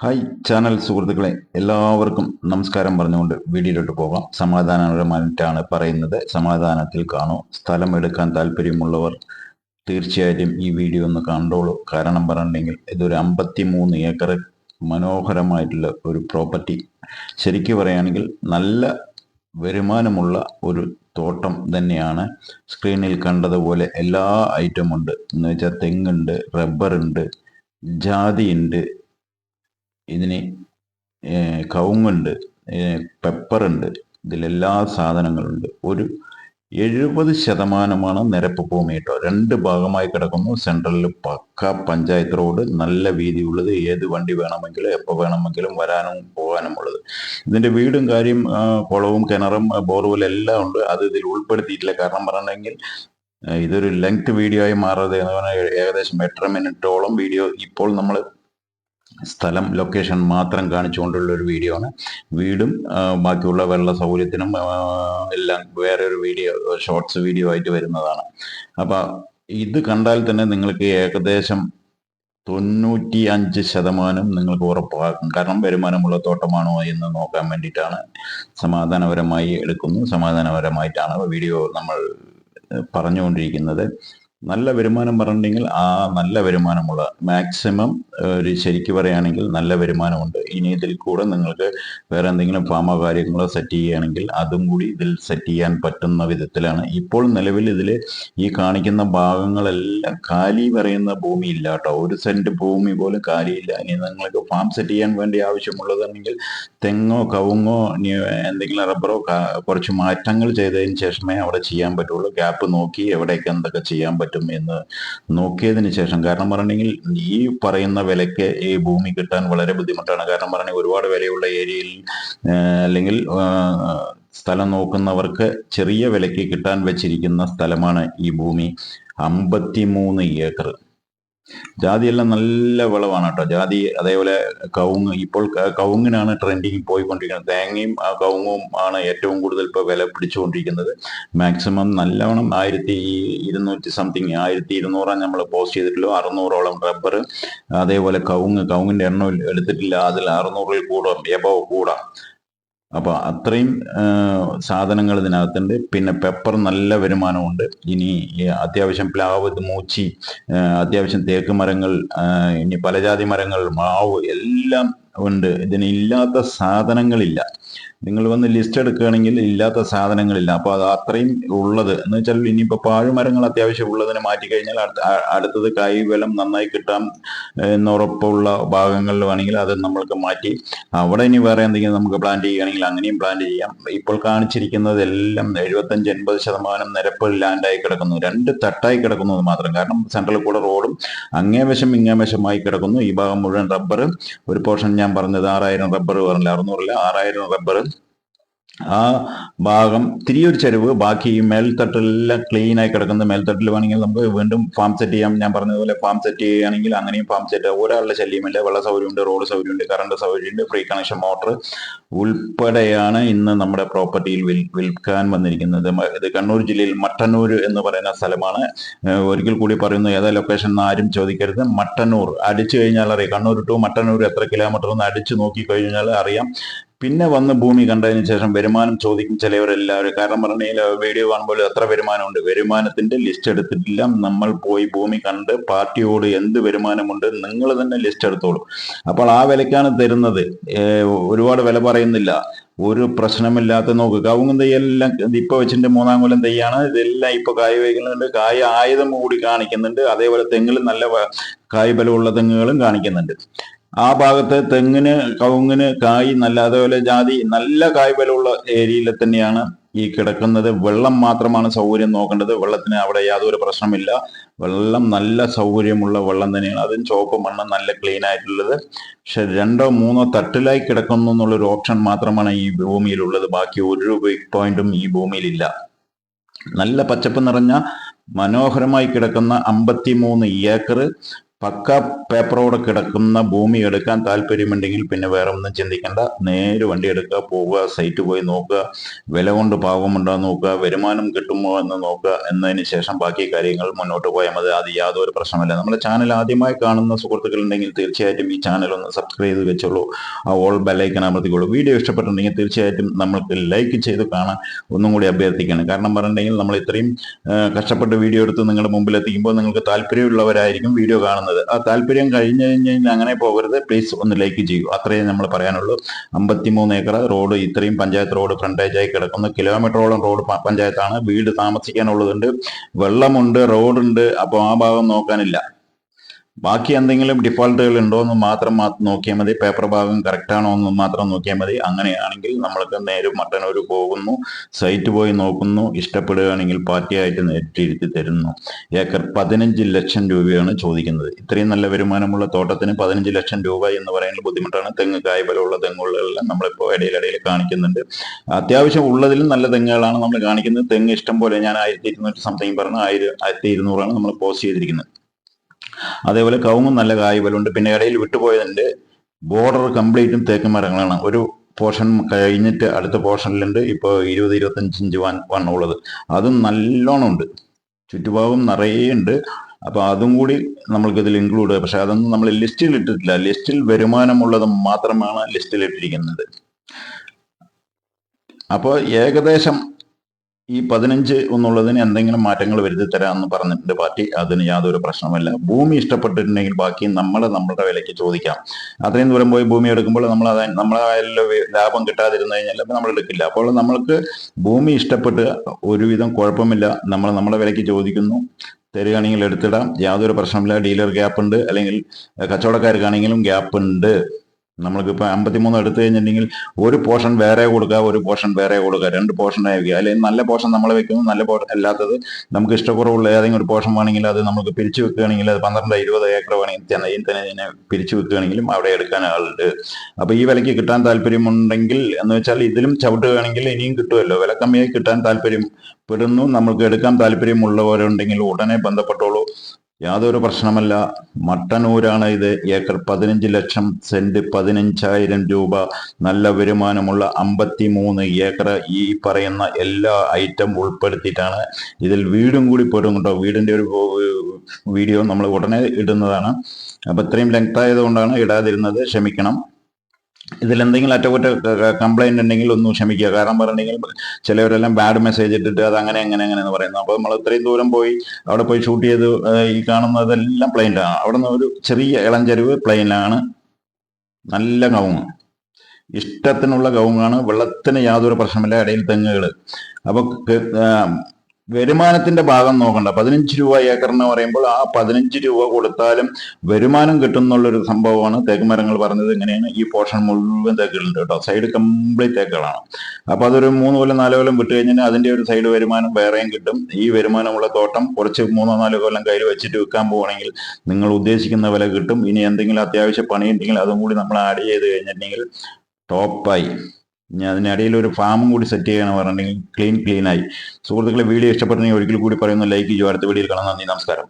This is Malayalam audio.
ഹായ് ചാനൽ സുഹൃത്തുക്കളെ എല്ലാവർക്കും നമസ്കാരം പറഞ്ഞുകൊണ്ട് വീഡിയോയിലോട്ട് പോകാം. സമാധാനപരമായിട്ടാണ് പറയുന്നത്. സമാധാനത്തിൽ കാണൂ. സ്ഥലം എടുക്കാൻ താല്പര്യമുള്ളവർ തീർച്ചയായിട്ടും ഈ വീഡിയോ ഒന്ന് കണ്ടോളൂ. കാരണം പറഞ്ഞിട്ടുണ്ടെങ്കിൽ ഇതൊരു അമ്പത്തി മൂന്ന് ഏക്കർ മനോഹരമായിട്ടുള്ള ഒരു പ്രോപ്പർട്ടി. ശരിക്കും പറയുകയാണെങ്കിൽ നല്ല വരുമാനമുള്ള ഒരു തോട്ടം തന്നെയാണ്. സ്ക്രീനിൽ കണ്ടതുപോലെ എല്ലാ ഐറ്റമുണ്ട് എന്ന് വെച്ചാൽ തെങ്ങുണ്ട് റബ്ബറുണ്ട് ജാതിയുണ്ട് ഇതിന് കവുങ്ങുണ്ട് പെപ്പറുണ്ട് ഇതിലെല്ലാ സാധനങ്ങളുണ്ട്. ഒരു എഴുപത് ശതമാനമാണ് നിരപ്പ് ഭൂമി കേട്ടോ. രണ്ട് ഭാഗമായി കിടക്കുന്നു. സെൻട്രലിൽ പക്ക പഞ്ചായത്ത് റോഡ് നല്ല വീതി വീതിയുള്ളത്. ഏത് വണ്ടി വേണമെങ്കിലും എപ്പോൾ വേണമെങ്കിലും വരാനും പോകാനും ഉള്ളത്. ഇതിന്റെ വീടും കാര്യം കുളവും കിണറും ബോർവെൽ എല്ലാം ഉണ്ട്. അത് ഇതിൽ ഉൾപ്പെടുത്തിയിട്ടില്ല. കാരണം പറഞ്ഞിട്ടുണ്ടെങ്കിൽ ഇതൊരു ലെങ്ത് വീഡിയോ ആയി മാറാതെ എന്ന് പറഞ്ഞാൽ ഏകദേശം എട്ടര മിനിറ്റോളം വീഡിയോ ഇപ്പോൾ നമ്മൾ സ്ഥലം ലൊക്കേഷൻ മാത്രം കാണിച്ചുകൊണ്ടുള്ള ഒരു വീഡിയോ ആണ്. വീടും ബാക്കിയുള്ള വെള്ള സൗകര്യത്തിനും എല്ലാം വേറെ ഒരു വീഡിയോ ഷോർട്സ് വീഡിയോ ആയിട്ട് വരുന്നതാണ്. അപ്പൊ ഇത് കണ്ടാൽ തന്നെ നിങ്ങൾക്ക് ഏകദേശം തൊണ്ണൂറ്റി അഞ്ച് ശതമാനം നിങ്ങൾക്ക് ഉറപ്പാക്കും കാരണം വരുമാനമുള്ള തോട്ടമാണോ എന്ന് നോക്കാൻ വേണ്ടിയിട്ടാണ് സമാധാനപരമായി എടുക്കുന്നു. സമാധാനപരമായിട്ടാണ് വീഡിയോ നമ്മൾ പറഞ്ഞുകൊണ്ടിരിക്കുന്നത്. നല്ല വരുമാനം പറഞ്ഞിട്ടുണ്ടെങ്കിൽ ആ നല്ല വരുമാനമുള്ള മാക്സിമം ഒരു ശരിക്ക് പറയുകയാണെങ്കിൽ നല്ല വരുമാനമുണ്ട്. ഇനി ഇതിൽ കൂടെ നിങ്ങൾക്ക് വേറെ എന്തെങ്കിലും ഫാമോ കാര്യങ്ങളോ സെറ്റ് ചെയ്യുകയാണെങ്കിൽ അതും കൂടി ഇതിൽ സെറ്റ് ചെയ്യാൻ പറ്റുന്ന വിധത്തിലാണ്. ഇപ്പോൾ നിലവിൽ ഇതിൽ ഈ കാണിക്കുന്ന ഭാഗങ്ങളെല്ലാം കാലി പറയുന്ന ഭൂമി ഇല്ല കേട്ടോ. ഒരു സെന്റ് ഭൂമി പോലും കാലിയില്ല. ഇനി നിങ്ങൾക്ക് ഫാം സെറ്റ് ചെയ്യാൻ വേണ്ടി ആവശ്യമുള്ളതാണെങ്കിൽ തെങ്ങോ കവുങ്ങോ എന്തെങ്കിലും റബ്ബറോ കുറച്ച് മാറ്റങ്ങൾ ചെയ്തതിന് ശേഷമേ അവിടെ ചെയ്യാൻ പറ്റുള്ളൂ. ഗ്യാപ്പ് നോക്കി എവിടെയൊക്കെ എന്തൊക്കെ ചെയ്യാൻ പറ്റും. എന്ന് നോക്കിയതിന് ശേഷം. കാരണം പറഞ്ഞെങ്കിൽ ഈ പറയുന്ന വിലയ്ക്ക് ഈ ഭൂമി കിട്ടാൻ വളരെ ബുദ്ധിമുട്ടാണ്. കാരണം പറഞ്ഞെങ്കിൽ ഒരുപാട് വിലയുള്ള ഏരിയയിൽ അല്ലെങ്കിൽ സ്ഥലം നോക്കുന്നവർക്ക് ചെറിയ വിലയ്ക്ക് കിട്ടാൻ വെച്ചിരിക്കുന്ന സ്ഥലമാണ് ഈ ഭൂമി. അമ്പത്തി മൂന്ന് ഏക്കർ. ജാതിയെല്ലാം നല്ല വിളവാണ് കേട്ടോ ജാതി അതേപോലെ കവുങ്ങ് ഇപ്പോൾ കവുങ്ങിനാണ് ട്രെൻഡിങ് പോയിക്കൊണ്ടിരിക്കുന്നത്. തേങ്ങയും കവുങ്ങും ആണ് ഏറ്റവും കൂടുതൽ ഇപ്പോൾ വില പിടിച്ചുകൊണ്ടിരിക്കുന്നത്. മാക്സിമം നല്ലവണ്ണം ആയിരത്തി ഇരുന്നൂറ്റി സംതിങ് ആയിരത്തി ഇരുന്നൂറാണ് നമ്മൾ പോസ്റ്റ് ചെയ്തിട്ടുള്ളൂ. അറുന്നൂറോളം റബ്ബർ അതേപോലെ കവുങ്ങ് കവുങ്ങിന്റെ എണ്ണം എടുത്തിട്ടില്ല. അതിൽ അറുന്നൂറിൽ കൂടാം എബവ് കൂടാം. അപ്പൊ അത്രയും സാധനങ്ങൾ ഇതിനകത്തുണ്ട്. പിന്നെ പെപ്പർ നല്ല വരുമാനമുണ്ട്. ഇനി അത്യാവശ്യം പ്ലാവ് മൂച്ചി അത്യാവശ്യം തേക്ക് മരങ്ങൾ ഇനി പലജാതി മരങ്ങൾ മാവ് എല്ലാം ഉണ്ട്. ഇതിനില്ലാത്ത സാധനങ്ങളില്ല. നിങ്ങൾ വന്ന് ലിസ്റ്റ് എടുക്കുകയാണെങ്കിൽ ഇല്ലാത്ത സാധനങ്ങളില്ല. അപ്പോൾ അത് അത്രയും ഉള്ളത്. എന്ന് വെച്ചാൽ ഇനിയിപ്പോ പാഴുമരങ്ങൾ അത്യാവശ്യം ഉള്ളതിനെ മാറ്റി കഴിഞ്ഞാൽ അടുത്ത- അടുത്തത് കായ് നന്നായി കിട്ടാം എന്നുറപ്പുള്ള ഭാഗങ്ങളിൽ വേണമെങ്കിൽ അത് നമ്മൾക്ക് മാറ്റി. അവിടെ ഇനി വേറെ എന്തെങ്കിലും നമുക്ക് പ്ലാൻ ചെയ്യുകയാണെങ്കിൽ അങ്ങനെയും പ്ലാൻ ചെയ്യാം. ഇപ്പോൾ കാണിച്ചിരിക്കുന്നത് എല്ലാം എഴുപത്തഞ്ച് എൺപത് ശതമാനം നിരപ്പ് ലാൻഡായി കിടക്കുന്നു. രണ്ട് തട്ടായി കിടക്കുന്നത് മാത്രം. കാരണം സെൻട്രൽ കൂടെ റോഡും അങ്ങേ വശം ഇങ്ങേ വശമായി കിടക്കുന്നു. ഈ ഭാഗം മുഴുവൻ റബ്ബർ ഒരു പോർഷൻ ഞാൻ പറഞ്ഞത് ആറായിരം റബ്ബർ പറഞ്ഞില്ല. അറുന്നൂറില്ല ആറായിരം റബ്ബർ ആ ഭാഗം തിരിയൊരു ചെരുവ്. ബാക്കി മേൽത്തട്ടെല്ലാം ക്ലീൻ ആയി കിടക്കുന്ന മേൽത്തട്ടിൽ വേണമെങ്കിൽ നമുക്ക് വീണ്ടും ഫാം സെറ്റ് ചെയ്യാം. ഞാൻ പറഞ്ഞതുപോലെ ഫാം സെറ്റ് ചെയ്യുകയാണെങ്കിൽ അങ്ങനെയും ഫാം സെറ്റ് ഒരാളുടെ ശല്യമില്ല. വെള്ള സൗകര്യമുണ്ട് റോഡ് സൗകര്യമുണ്ട് കറണ്ട് സൗകര്യമുണ്ട് ഫ്രീ കണക്ഷൻ മോട്ടർ ഉൾപ്പെടെയാണ് ഇന്ന് നമ്മുടെ പ്രോപ്പർട്ടിയിൽ വിൽ വിൽക്കാൻ വന്നിരിക്കുന്നത്. ഇത് കണ്ണൂർ ജില്ലയിൽ മട്ടന്നൂർ എന്ന് പറയുന്ന സ്ഥലമാണ്. ഒരിക്കൽ കൂടി പറയുന്നു ഏതാ ലൊക്കേഷൻ എന്ന് ആരും ചോദിക്കരുത്. മട്ടന്നൂർ. അടിച്ചു കഴിഞ്ഞാൽ അറിയാം. കണ്ണൂർ ടു മട്ടന്നൂർ എത്ര കിലോമീറ്റർ എന്ന് അടിച്ചു നോക്കി കഴിഞ്ഞാൽ അറിയാം. പിന്നെ വന്ന് ഭൂമി കണ്ടതിന് ശേഷം വരുമാനം ചോദിക്കും ചിലവരെല്ലാവരും. കാരണം പറഞ്ഞാൽ വീഡിയോ കാണുമ്പോൾ എത്ര വരുമാനമുണ്ട്? വരുമാനത്തിന്റെ ലിസ്റ്റ് എടുത്തിട്ടില്ല. നമ്മൾ പോയി ഭൂമി കണ്ട് പാർട്ടിയോട് എന്ത് വരുമാനമുണ്ട് നിങ്ങൾ തന്നെ ലിസ്റ്റ് എടുത്തോളൂ. അപ്പോൾ ആ വിലക്കാണ് തരുന്നത്. ഒരുപാട് വില പറയുന്നില്ല. ഒരു പ്രശ്നമില്ലാത്ത നോക്ക്. കവുങ്ങും തയ്യെല്ലാം ഇപ്പൊ വെച്ചിട്ട് മൂന്നാം കൊല്ലം തയ്യാണ്. ഇതെല്ലാം ഇപ്പൊ കായ് വയ്ക്കുന്നുണ്ട്. കായ ആയുധം കൂടി കാണിക്കുന്നുണ്ട്. അതേപോലെ തെങ്ങിൽ നല്ല കായ് ബലമുള്ള തെങ്ങുകളും കാണിക്കുന്നുണ്ട്. ആ ഭാഗത്ത് തെങ്ങിന് കവുങ്ങിന് കായ് നല്ല അതേപോലെ ജാതി നല്ല കായ് ബലമുള്ള ഏരിയയിൽ തന്നെയാണ് ഈ കിടക്കുന്നത്. വെള്ളം മാത്രമാണ് സൗകര്യം നോക്കേണ്ടത്. വെള്ളത്തിന് അവിടെ യാതൊരു പ്രശ്നമില്ല. വെള്ളം നല്ല സൗകര്യമുള്ള വെള്ളം തന്നെയാണ്. അതും ചുവപ്പ് മണ്ണ് നല്ല ക്ലീൻ ആയിട്ടുള്ളത്. പക്ഷെ രണ്ടോ മൂന്നോ തട്ടിലായി കിടക്കുന്നു എന്നുള്ളൊരു ഓപ്ഷൻ മാത്രമാണ് ഈ ഭൂമിയിലുള്ളത്. ബാക്കി ഒരു വീക്ക് പോയിന്റും ഈ ഭൂമിയിലില്ല. നല്ല പച്ചപ്പ് നിറഞ്ഞ മനോഹരമായി കിടക്കുന്ന അമ്പത്തി മൂന്ന് ഏക്കർ പക്ക പേപ്പറോടെ കിടക്കുന്ന ഭൂമി എടുക്കാൻ താല്പര്യമുണ്ടെങ്കിൽ പിന്നെ വേറെ ഒന്നും ചിന്തിക്കേണ്ട. നേരെ വണ്ടി എടുക്കുക പോവുക സൈറ്റ് പോയി നോക്കുക വില കൊണ്ട് പാകമുണ്ടോ നോക്കുക വരുമാനം കിട്ടുമോ എന്ന് നോക്കുക എന്നതിന് ശേഷം ബാക്കി കാര്യങ്ങൾ മുന്നോട്ട് പോയാൽ മതി. അത് യാതൊരു പ്രശ്നമല്ല നമ്മുടെ ചാനൽ ആദ്യമായി കാണുന്ന സുഹൃത്തുക്കൾ ഉണ്ടെങ്കിൽ തീർച്ചയായിട്ടും ഈ ചാനൽ ഒന്ന് സബ്സ്ക്രൈബ് ചെയ്ത് വെച്ചോളൂ. ആ ഓൾ ബെല്ലൈക്കൻ അമർത്തിക്കോളൂ വീഡിയോ ഇഷ്ടപ്പെട്ടിട്ടുണ്ടെങ്കിൽ തീർച്ചയായിട്ടും നമ്മൾക്ക് ലൈക്ക് ചെയ്ത് കാണാൻ ഒന്നും കൂടി അഭ്യർത്ഥിക്കണം കാരണം പറഞ്ഞിട്ടുണ്ടെങ്കിൽ നമ്മൾ ഇത്രയും കഷ്ടപ്പെട്ട് വീഡിയോ എടുത്ത് നിങ്ങളുടെ മുമ്പിൽ എത്തിക്കുമ്പോൾ നിങ്ങൾക്ക് താല്പര്യമുള്ളവരായിരിക്കും വീഡിയോ കാണുന്നത്. ആ താല്പര്യം കഴിഞ്ഞ് കഴിഞ്ഞാൽ അങ്ങനെ പോകരുത്. പ്ലീസ് ഒന്ന് ലൈക്ക് ചെയ്യൂ. അത്രയേ നമ്മൾ പറയാനുള്ളൂ. അമ്പത്തിമൂന്ന് ഏക്കർ റോഡ് ഇത്രയും പഞ്ചായത്ത് റോഡ് ഫ്രണ്ടേജായി കിടക്കുന്നു. കിലോമീറ്ററോളം റോഡ് പഞ്ചായത്താണ്. വീട് താമസിക്കാനുള്ളതുണ്ട്. വെള്ളമുണ്ട് റോഡുണ്ട്. അപ്പോൾ ആ ഭാഗം നോക്കാനില്ല. ബാക്കി എന്തെങ്കിലും ഡിഫോൾട്ടുകൾ ഉണ്ടോ എന്ന് മാത്രം നോക്കിയാൽ മതി. പേപ്പർ ഭാഗം കറക്റ്റ് ആണോ എന്ന് മാത്രം നോക്കിയാൽ മതി. അങ്ങനെയാണെങ്കിൽ നമ്മൾക്ക് നേരെ മട്ടന്നൂർ പോകുന്നു. സൈറ്റ് പോയി നോക്കുന്നു. ഇഷ്ടപ്പെടുകയാണെങ്കിൽ പാർട്ടിയായിട്ട് നേരിട്ടിരുത്തി തരുന്നു. ഏക്കർ പതിനഞ്ച് ലക്ഷം രൂപയാണ് ചോദിക്കുന്നത്. ഇത്രയും നല്ല വരുമാനമുള്ള തോട്ടത്തിന് പതിനഞ്ച് ലക്ഷം രൂപ എന്ന് പറയുന്നത് ബുദ്ധിമുട്ടാണ്. തെങ്ങ് കായ്ബലമുള്ള തെങ്ങുകളെല്ലാം നമ്മളിപ്പോൾ ഇടയിലിടയിൽ കാണിക്കുന്നുണ്ട്. അത്യാവശ്യം ഉള്ളതിലും നല്ല തെങ്ങുകളാണ് നമ്മൾ കാണിക്കുന്നത്. തെങ്ങ് ഇഷ്ടം പോലെ ഞാൻ ആയിരത്തി ഇരുന്നൂറ്റി സംതിങ് പറഞ്ഞു ആയിരം ആയിരത്തി ഇരുന്നൂറാണ് നമ്മൾ പോസ്റ്റ് ചെയ്തിരിക്കുന്നത്. അതേപോലെ കവുങ്ങും നല്ല കായ് ബലമുണ്ട് പിന്നെ ഇടയിൽ വിട്ടുപോയതിന്റെ ബോർഡർ കംപ്ലീറ്റും തേക്ക് മരങ്ങളാണ്. ഒരു പോർഷൻ കഴിഞ്ഞിട്ട് അടുത്ത പോർഷനിലുണ്ട് ഇപ്പോൾ ഇരുപത് ഇരുപത്തഞ്ച് ഇഞ്ച് വൺ വണ്ണമുള്ളത്. അതും നല്ലോണം ഉണ്ട് ചുറ്റുഭാഗം നിറയെ ഉണ്ട് അപ്പോൾ അതും കൂടി നമ്മൾക്ക് ഇതിൽ ഇൻക്ലൂഡ് പക്ഷേ അതൊന്നും നമ്മൾ ലിസ്റ്റിൽ ഇട്ടിട്ടില്ല. ലിസ്റ്റിൽ വരുമാനമുള്ളത് മാത്രമാണ് ലിസ്റ്റിൽ ഇട്ടിരിക്കുന്നത്. അപ്പോൾ ഏകദേശം ഈ പതിനഞ്ച് എന്നുള്ളതിന് എന്തെങ്കിലും മാറ്റങ്ങൾ വരുത്തി തരാമെന്ന് പറഞ്ഞിട്ടുണ്ട് പാർട്ടി. അതിന് യാതൊരു പ്രശ്നമല്ല ഭൂമി ഇഷ്ടപ്പെട്ടിട്ടുണ്ടെങ്കിൽ ബാക്കി നമ്മൾ നമ്മളുടെ വിലയ്ക്ക് ചോദിക്കാം. അത്രയും ദൂരം പോയി ഭൂമി എടുക്കുമ്പോൾ നമ്മൾ അത് നമ്മളെ ലാഭം കിട്ടാതിരുന്നു കഴിഞ്ഞാൽ നമ്മൾ എടുക്കില്ല. അപ്പോൾ നമ്മൾക്ക് ഭൂമി ഇഷ്ടപ്പെട്ട് ഒരുവിധം കുഴപ്പമില്ല. നമ്മൾ നമ്മുടെ വിലയ്ക്ക് ചോദിക്കുന്നു. തരികയാണെങ്കിൽ എടുത്തിടാം. യാതൊരു പ്രശ്നമില്ല ഡീലർ ഗ്യാപ്പ് ഉണ്ട് അല്ലെങ്കിൽ കച്ചവടക്കാർക്കാണെങ്കിലും ഗ്യാപ്പ് ഉണ്ട് നമ്മൾക്ക് ഇപ്പൊ അമ്പത്തിമൂന്ന് എടുത്തു കഴിഞ്ഞിട്ടുണ്ടെങ്കിൽ ഒരു പോർഷൻ വേറെ കൊടുക്കുക ഒരു പോർഷൻ വേറെ കൊടുക്കുക രണ്ട് പോർഷൻ ആയിരിക്കുക അല്ലെങ്കിൽ നല്ല പോർഷൻ നമ്മൾ വെക്കുന്നു നല്ല പോർഷൻ അല്ലാത്തത് നമുക്ക് ഇഷ്ടക്കുറവുള്ള ഏതെങ്കിലും ഒരു പോർഷൻ വേണമെങ്കിൽ അത് നമുക്ക് പിരിച്ചു വെക്കുകയാണെങ്കിൽ അത് പന്ത്രണ്ട് ഇരുപത് ഏക്കർ വേണമെങ്കിൽ തന്നെ ഇതിനെ പിരിച്ചു വെക്കുകയാണെങ്കിലും അവിടെ എടുക്കാൻ ആളുണ്ട് അപ്പൊ ഈ വിലയ്ക്ക് കിട്ടാൻ താല്പര്യമുണ്ടെങ്കിൽ എന്ന് വെച്ചാൽ ഇതിലും ചവിട്ടുകയാണെങ്കിൽ ഇനിയും കിട്ടുമല്ലോ. വില കമ്മിയായി കിട്ടാൻ താല്പര്യം പെടുന്നു നമുക്ക് എടുക്കാൻ താല്പര്യമുള്ളവരുണ്ടെങ്കിൽ ഉടനെ ബന്ധപ്പെട്ടോളൂ. യാതൊരു പ്രശ്നമല്ല. മട്ടന്നൂരാണ് ഇത്. ഏക്കർ പതിനഞ്ച് ലക്ഷം സെന്റ് പതിനഞ്ചായിരം രൂപ. നല്ല വരുമാനമുള്ള അമ്പത്തി മൂന്ന് ഏക്കർ ഈ പറയുന്ന എല്ലാ ഐറ്റം ഉൾപ്പെടുത്തിയിട്ടാണ് ഇതിൽ വീടും കൂടി പോരും കേട്ടോ. വീടിന്റെ ഒരു വീഡിയോ നമ്മൾ ഉടനെ ഇടുന്നതാണ്. അപ്പൊ ഇത്രയും ലെങ്ത് ആയതുകൊണ്ടാണ് ഇടാതിരുന്നത്. ക്ഷമിക്കണം. ഇതിൽ എന്തെങ്കിലും അറ്റകുറ്റ കംപ്ലൈന്റ് ഉണ്ടെങ്കിൽ ഒന്നും ക്ഷമിക്കുക. കാരണം പറഞ്ഞിട്ടുണ്ടെങ്കിൽ ചിലവരെല്ലാം ബാഡ് മെസ്സേജ് ഇട്ടിട്ട് അത് അങ്ങനെ അങ്ങനെ അങ്ങനെ എന്ന് പറയുന്നു അപ്പോൾ നമ്മൾ ഇത്രയും ദൂരം പോയി അവിടെ പോയി ഷൂട്ട് ചെയ്ത് ഈ കാണുന്നതെല്ലാം പ്ലെയിനാണ് അവിടെ നിന്ന് ഒരു ചെറിയ ഇളഞ്ചരിവ് പ്ലെയിനാണ് നല്ല കവുങ്ങ് ഇഷ്ടത്തിനുള്ള കവുങ്ങാണ് വെള്ളത്തിന് യാതൊരു പ്രശ്നമില്ല. ഇടയിൽ തെങ്ങുകൾ അപ്പൊ ക- ആ, വരുമാനത്തിന്റെ ഭാഗം നോക്കണ്ട. പതിനഞ്ച് രൂപ എന്ന് പറയുമ്പോൾ ആ പതിനഞ്ച് രൂപ കൊടുത്താലും വരുമാനം കിട്ടുന്നുള്ളൊരു സംഭവമാണ് തേക്ക് മരങ്ങൾ പറഞ്ഞത് എങ്ങനെയാണ് ഈ പോർഷൻ മുഴുവൻ തേക്കുകളുണ്ട് കേട്ടോ. സൈഡ് കംപ്ലീറ്റ് തേക്കുകളാണ്. അപ്പൊ അതൊരു മൂന്ന് കൊല്ലം നാല് കൊല്ലം വിട്ട് കഴിഞ്ഞാൽ അതിന്റെ ഒരു സൈഡ് വരുമാനം വേറെയും കിട്ടും. ഈ വരുമാനമുള്ള തോട്ടം കുറച്ച് മൂന്നോ നാലോ കൊല്ലം കയ്യിൽ വെച്ചിട്ട് വിൽക്കാൻ പോവുകയാണെങ്കിൽ നിങ്ങൾ ഉദ്ദേശിക്കുന്ന വില കിട്ടും. ഇനി എന്തെങ്കിലും അത്യാവശ്യ പണിയുണ്ടെങ്കിൽ അതും കൂടി നമ്മൾ ആഡ് ചെയ്ത് കഴിഞ്ഞിട്ടുണ്ടെങ്കിൽ ടോപ്പായി ഇനി അതിനിടയിൽ ഒരു ഫാമും കൂടി സെറ്റ് ചെയ്യണം പറഞ്ഞിട്ടുണ്ടെങ്കിൽ ക്ലീൻ ക്ലീനായി സുഹൃത്തുക്കളെ വീഡിയോ ഇഷ്ടപ്പെട്ടെങ്കിൽ ഒരിക്കൽ കൂടി പറയുന്നു ലൈക്ക് ചെയ്യുക അടുത്ത വീഡിയോയിൽ കാണാം. നന്ദി നമസ്കാരം.